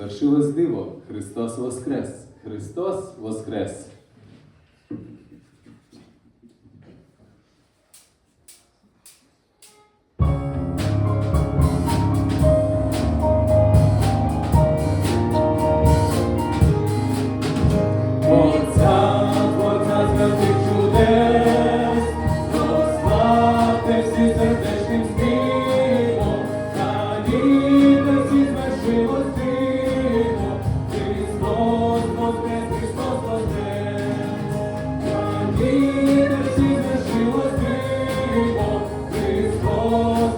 звершилось диво. Христос Воскрес! Христос Воскрес!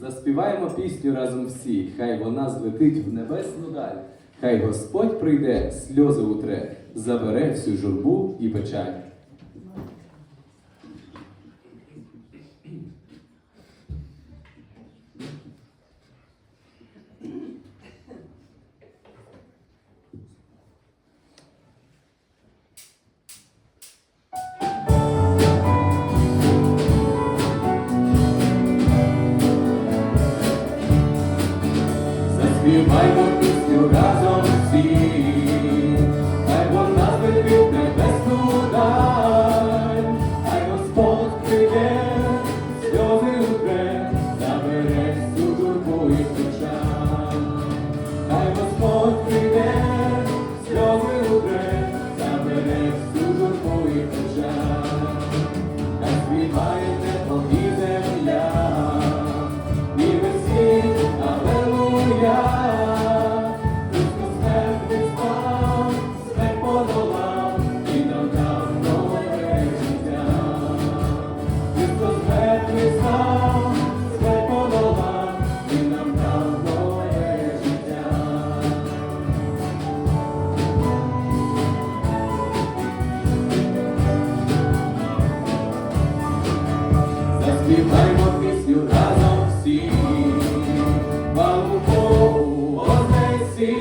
Заспіваємо пісню разом всі, хай вона злетить в небесну даль, хай Господь прийде, сльози утре, забере всю журбу і печаль. Заспіваймо пісню разом всі, хай вона злетить в небесну даль, хай Господь прийде, сльози утре, забере всю журбу і печаль. Хай Господь прийде, сльози утре, забере всю і печаль. Хай співає небо і земля, і весіль, Алелуя. Заспіваймо пісню разом всі, Хвалу Богу вознесі,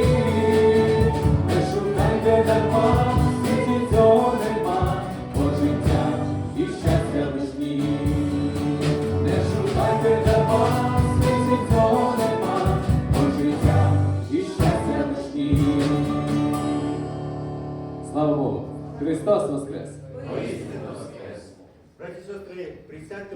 не шукайте дарма, світі цього нема, бо життя і щастя лишні. Не шукайте дарма, світі цього нема, бо життя і щастя лишні. Слава Богу! Христос Воскрес! Браті сестри, присядьте,